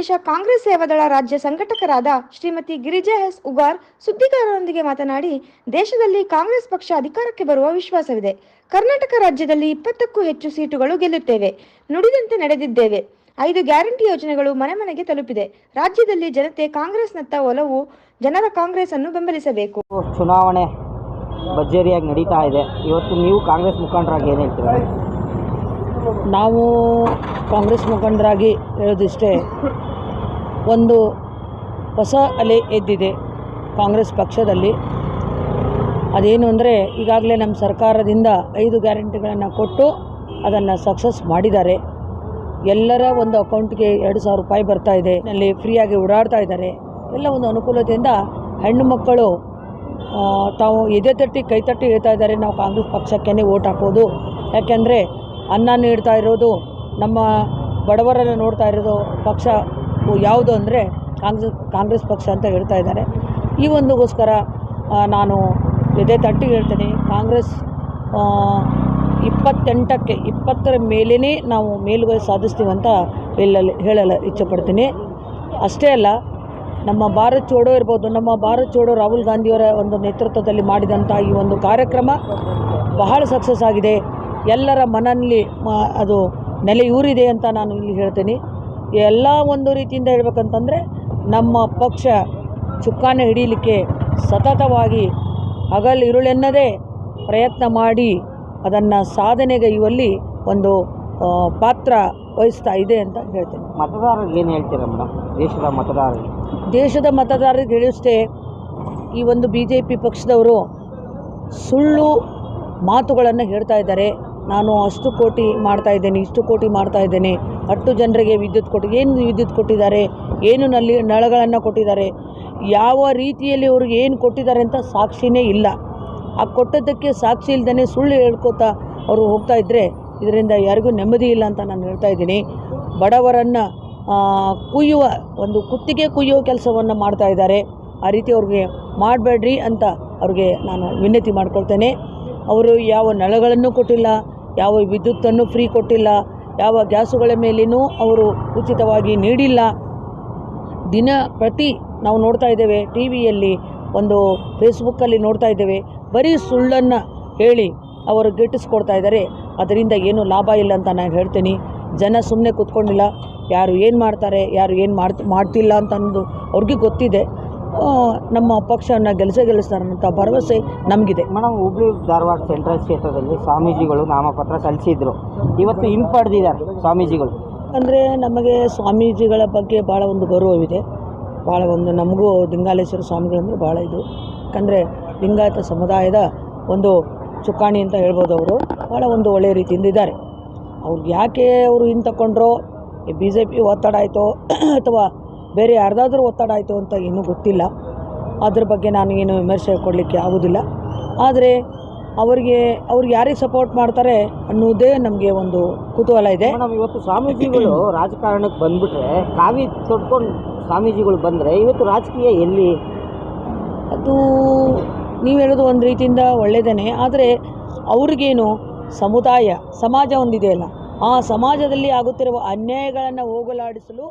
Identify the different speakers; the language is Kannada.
Speaker 1: ಪ್ರದೇಶ ಕಾಂಗ್ರೆಸ್ ಸೇವಾದಳ ರಾಜ್ಯ ಸಂಘಟಕರಾದ ಶ್ರೀಮತಿ ಗಿರಿಜಾ ಎಸ್ ಉಗಾರ್ ಸುದ್ದಿಗಾರರೊಂದಿಗೆ ಮಾತನಾಡಿ ದೇಶದಲ್ಲಿ ಕಾಂಗ್ರೆಸ್ ಪಕ್ಷ ಅಧಿಕಾರಕ್ಕೆ ಬರುವ ವಿಶ್ವಾಸವಿದೆ. ಕರ್ನಾಟಕ ರಾಜ್ಯದಲ್ಲಿ ಇಪ್ಪತ್ತಕ್ಕೂ ಹೆಚ್ಚು ಸೀಟುಗಳು ಗೆಲ್ಲುತ್ತೇವೆ. ನುಡಿದಂತೆ ನಡೆದಿದ್ದೇವೆ. ಐದು ಗ್ಯಾರಂಟಿ ಯೋಜನೆಗಳು ಮನೆ ಮನೆಗೆ ತಲುಪಿದೆ. ರಾಜ್ಯದಲ್ಲಿ ಜನತೆ ಕಾಂಗ್ರೆಸ್ನತ್ತ ಒಲವು ಜನರ ಕಾಂಗ್ರೆಸ್ ಅನ್ನು ಬೆಂಬಲಿಸಬೇಕು.
Speaker 2: ಚುನಾವಣೆ ಭರ್ಜರಿಯಾಗಿ ನಡೀತಾ ಇದೆ. ಇವತ್ತು ನೀವು ಕಾಂಗ್ರೆಸ್ ಮುಖಂಡರಾಗಿ ಏನು ಹೇಳ್ತೀರಾ?
Speaker 3: ನಾವು ಕಾಂಗ್ರೆಸ್ ಮುಖಂಡರಾಗಿ ಹೇಳೋದಿಷ್ಟೇ ಒಂದು ಹೊಸ ಅಲೆ ಎದ್ದಿದೆ ಕಾಂಗ್ರೆಸ್ ಪಕ್ಷದಲ್ಲಿ. ಅದೇನು ಅಂದರೆ, ಈಗಾಗಲೇ ನಮ್ಮ ಸರ್ಕಾರದಿಂದ ಐದು ಗ್ಯಾರಂಟಿಗಳನ್ನು ಕೊಟ್ಟು ಅದನ್ನು ಸಕ್ಸಸ್ ಮಾಡಿದ್ದಾರೆ. ಎಲ್ಲರ ಒಂದು ಅಕೌಂಟ್ಗೆ ಎರಡು ಸಾವಿರ ರೂಪಾಯಿ ಬರ್ತಾ ಇದೆ. ಅಲ್ಲಿ ಫ್ರೀಯಾಗಿ ಓಡಾಡ್ತಾ ಇದ್ದಾರೆ. ಎಲ್ಲ ಒಂದು ಅನುಕೂಲತೆಯಿಂದ ಹೆಣ್ಣು ಮಕ್ಕಳು ತಾವು ಎದೆ ತಟ್ಟಿ, ಕೈ ತಟ್ಟಿ ಹೇಳ್ತಾ ಇದ್ದಾರೆ, ನಾವು ಕಾಂಗ್ರೆಸ್ ಪಕ್ಷಕ್ಕೇ ಓಟ್ ಹಾಕೋದು. ಯಾಕೆಂದರೆ ಅನ್ನ ನೀಡ್ತಾ ಇರೋದು, ನಮ್ಮ ಬಡವರನ್ನು ನೋಡ್ತಾ ಇರೋದು ಪಕ್ಷ ಯಾವುದು ಅಂದರೆ ಕಾಂಗ್ರೆಸ್ ಕಾಂಗ್ರೆಸ್ ಪಕ್ಷ ಅಂತ ಹೇಳ್ತಾ ಇದ್ದಾರೆ. ಈ ಒಂದುಗೋಸ್ಕರ ನಾನು ಎದೆ ತಟ್ಟಿ ಹೇಳ್ತೇನೆ. ಕಾಂಗ್ರೆಸ್ ಇಪ್ಪತ್ತೆಂಟಕ್ಕೆ, ಇಪ್ಪತ್ತರ ಮೇಲೇ ನಾವು ಮೇಲುಗೈ ಸಾಧಿಸ್ತೀವಿ ಅಂತ ಹೇಳಲು ಹೇಳಲು, ಇಚ್ಛೆಪಡ್ತೀನಿ. ಅಷ್ಟೇ ಅಲ್ಲ, ನಮ್ಮ ಭಾರತ್ ಚೋಡೋ ಇರ್ಬೋದು, ನಮ್ಮ ಭಾರತ್ ಚೋಡೋ ರಾಹುಲ್ ಗಾಂಧಿಯವರ ಒಂದು ನೇತೃತ್ವದಲ್ಲಿ ಮಾಡಿದಂಥ ಈ ಒಂದು ಕಾರ್ಯಕ್ರಮ ಬಹಳ ಸಕ್ಸಸ್ ಆಗಿದೆ. ಎಲ್ಲರ ಮನಲ್ಲಿ ಅದು ನೆಲೆಯೂರಿದೆ ಅಂತ ನಾನು ಇಲ್ಲಿ ಹೇಳ್ತೀನಿ. ಎಲ್ಲ ಒಂದು ರೀತಿಯಿಂದ ಹೇಳ್ಬೇಕಂತಂದರೆ ನಮ್ಮ ಪಕ್ಷ ಚುಕ್ಕಾಣಿ ಹಿಡೀಲಿಕ್ಕೆ ಸತತವಾಗಿ ಹಗಲು ಇರುಳೆನ್ನದೇ ಪ್ರಯತ್ನ ಮಾಡಿ ಅದನ್ನು ಸಾಧನೆಗೈಯುವಲ್ಲಿ ಒಂದು ಪಾತ್ರ ವಹಿಸ್ತಾ ಇದೆ ಅಂತ ಹೇಳ್ತೇನೆ.
Speaker 2: ಮತದಾರರಿಗೆ ಏನು ಹೇಳ್ತೀರ ಮೇಡಮ್ ದೇಶದ ಮತದಾರರಿಗೆ?
Speaker 3: ದೇಶದ ಮತದಾರರಿಗೆ ಹೇಳಿಷ್ಟೇ ಈ ಒಂದು ಬಿ ಜೆ ಪಿ ಪಕ್ಷದವರು ಸುಳ್ಳು ಮಾತುಗಳನ್ನು ಹೇಳ್ತಾ ಇದ್ದಾರೆ. ನಾನು ಅಷ್ಟು ಕೋಟಿ ಮಾಡ್ತಾ ಇದ್ದೇನೆ, ಇಷ್ಟು ಕೋಟಿ ಮಾಡ್ತಾ ಇದ್ದೇನೆ. ಅಷ್ಟು ಜನರಿಗೆ ವಿದ್ಯುತ್ ಕೊಟ್ಟು, ಏನು ವಿದ್ಯುತ್ ಕೊಟ್ಟಿದ್ದಾರೆ? ಏನು ನಲ್ಲಿ, ನಳಗಳನ್ನು ಕೊಟ್ಟಿದ್ದಾರೆ? ಯಾವ ರೀತಿಯಲ್ಲಿ ಅವ್ರಿಗೆ ಏನು ಕೊಟ್ಟಿದ್ದಾರೆ ಅಂತ ಸಾಕ್ಷಿನೇ ಇಲ್ಲ. ಆ ಕೊಟ್ಟದ್ದಕ್ಕೆ ಸಾಕ್ಷಿ ಇಲ್ಲದೇ ಸುಳ್ಳು ಹೇಳ್ಕೊತಾ ಅವರು ಹೋಗ್ತಾ ಇದ್ದರೆ ಇದರಿಂದ ಯಾರಿಗೂ ನೆಮ್ಮದಿ ಇಲ್ಲ ಅಂತ ನಾನು ಹೇಳ್ತಾ ಇದ್ದೀನಿ. ಬಡವರನ್ನು ಕುಯ್ಯುವ, ಒಂದು ಕುತ್ತಿಗೆ ಕುಯ್ಯುವ ಕೆಲಸವನ್ನು ಮಾಡ್ತಾ ಇದ್ದಾರೆ. ಆ ರೀತಿ ಅವ್ರಿಗೆ ಮಾಡಬೇಡ್ರಿ ಅಂತ ಅವ್ರಿಗೆ ನಾನು ವಿನಂತಿ ಮಾಡ್ಕೊಳ್ತೇನೆ. ಅವರು ಯಾವ ನಳಗಳನ್ನು ಕೊಟ್ಟಿಲ್ಲ ಯಾವ ವಿದ್ಯುತ್ತನ್ನು ಫ್ರೀ ಕೊಟ್ಟಿಲ್ಲ, ಯಾವ ಗ್ಯಾಸುಗಳ ಮೇಲೇನೂ ಅವರು ಉಚಿತವಾಗಿ ನೀಡಿಲ್ಲ. ದಿನ ಪ್ರತಿ ನಾವು ನೋಡ್ತಾ ಇದ್ದೇವೆ ಟಿ ವಿಯಲ್ಲಿ ಒಂದು ಫೇಸ್ಬುಕ್ಕಲ್ಲಿ ನೋಡ್ತಾ ಇದ್ದೇವೆ, ಬರೀ ಸುಳ್ಳನ್ನು ಹೇಳಿ ಅವರು ಗಿಟ್ಟಿಸ್ಕೊಡ್ತಾ ಇದ್ದಾರೆ. ಅದರಿಂದ ಏನೂ ಲಾಭ ಇಲ್ಲ ಅಂತ ನಾನು ಹೇಳ್ತೀನಿ. ಜನ ಸುಮ್ಮನೆ ಕೂತ್ಕೊಂಡಿಲ್ಲ, ಯಾರು ಏನು ಮಾಡ್ತಾರೆ, ಯಾರು ಏನು ಮಾಡ್ತ, ಮಾಡ್ತಿಲ್ಲ ಅಂತ ಅನ್ನೋದು ಅವ್ರಿಗೆ ಗೊತ್ತಿದೆ. ನಮ್ಮ ಪಕ್ಷವನ್ನು ಗೆಲ್ಲಿಸೇ ಅನ್ನೋಂಥ ಭರವಸೆ ನಮಗಿದೆ.
Speaker 2: ಮೇಡಮ್ ಹುಬ್ಳಿ ಧಾರವಾಡ ಸೆಂಟ್ರಲ್ ಕ್ಷೇತ್ರದಲ್ಲಿ ಸ್ವಾಮೀಜಿಗಳು ನಾಮಪತ್ರ ಸಲ್ಲಿಸಿದ್ರು. ಇವತ್ತು ಹಿಂಪಡೆದಿದ್ದಾರೆ ಸ್ವಾಮೀಜಿಗಳು.
Speaker 3: ಅಂದರೆ ನಮಗೆ ಸ್ವಾಮೀಜಿಗಳ ಬಗ್ಗೆ ಭಾಳ ಒಂದು ಗೌರವವಿದೆ. ಭಾಳ ಒಂದು ನಮಗೂ ಲಿಂಗಾಲೇಶ್ವರ ಸ್ವಾಮಿಗಳಂದರೆ ಭಾಳ ಇದು. ಯಾಕಂದರೆ ಲಿಂಗಾಯತ ಸಮುದಾಯದ ಒಂದು ಚುಕ್ಕಾಣಿ ಅಂತ ಹೇಳ್ಬೋದು ಅವರು. ಭಾಳ ಒಂದು ಒಳ್ಳೆಯ ರೀತಿಯಿಂದ ಇದ್ದಾರೆ. ಅವ್ರಿಗೆ ಯಾಕೆ ಅವರು ಹಿಂದೆ ತಗೊಂಡ್ರೋ ಬಿ ಜೆ ಪಿ ಒತ್ತಡ ಆಯಿತೋ ಅಥವಾ ಬೇರೆ ಯಾರ್ದಾದ್ರೂ ಒತ್ತಡ ಆಯಿತು ಅಂತ ಏನೂ ಗೊತ್ತಿಲ್ಲ. ಅದ್ರ ಬಗ್ಗೆ ನಾನು ಏನು ವಿಮರ್ಶೆ ಕೊಡಲಿಕ್ಕೆ ಆಗೋದಿಲ್ಲ. ಆದರೆ ಅವರಿಗೆ ಅವ್ರಿಗೆ ಯಾರಿಗೆ ಸಪೋರ್ಟ್ ಮಾಡ್ತಾರೆ ಅನ್ನೋದೇ ನಮಗೆ ಒಂದು ಕುತೂಹಲ ಇದೆ.
Speaker 2: ಮೇಡಮ್ ಇವತ್ತು ಸ್ವಾಮೀಜಿಗಳು ರಾಜಕಾರಣಕ್ಕೆ ಬಂದುಬಿಟ್ರೆ ಕಾವಿ ತೊಡ್ಕೊಂಡು ಸ್ವಾಮೀಜಿಗಳು ಬಂದರೆ ಇವತ್ತು ರಾಜಕೀಯ ಎಲ್ಲಿ?
Speaker 3: ಅದು ನೀವು ಹೇಳೋದು ಒಂದು ರೀತಿಯಿಂದ ಒಳ್ಳೆಯದೇ ಆದರೆ ಅವ್ರಿಗೇನು ಸಮುದಾಯ ಸಮಾಜ ಒಂದಿದೆಯಲ್ಲ ಆ ಸಮಾಜದಲ್ಲಿ ಆಗುತ್ತಿರುವ ಅನ್ಯಾಯಗಳನ್ನು ಹೋಗಲಾಡಿಸಲು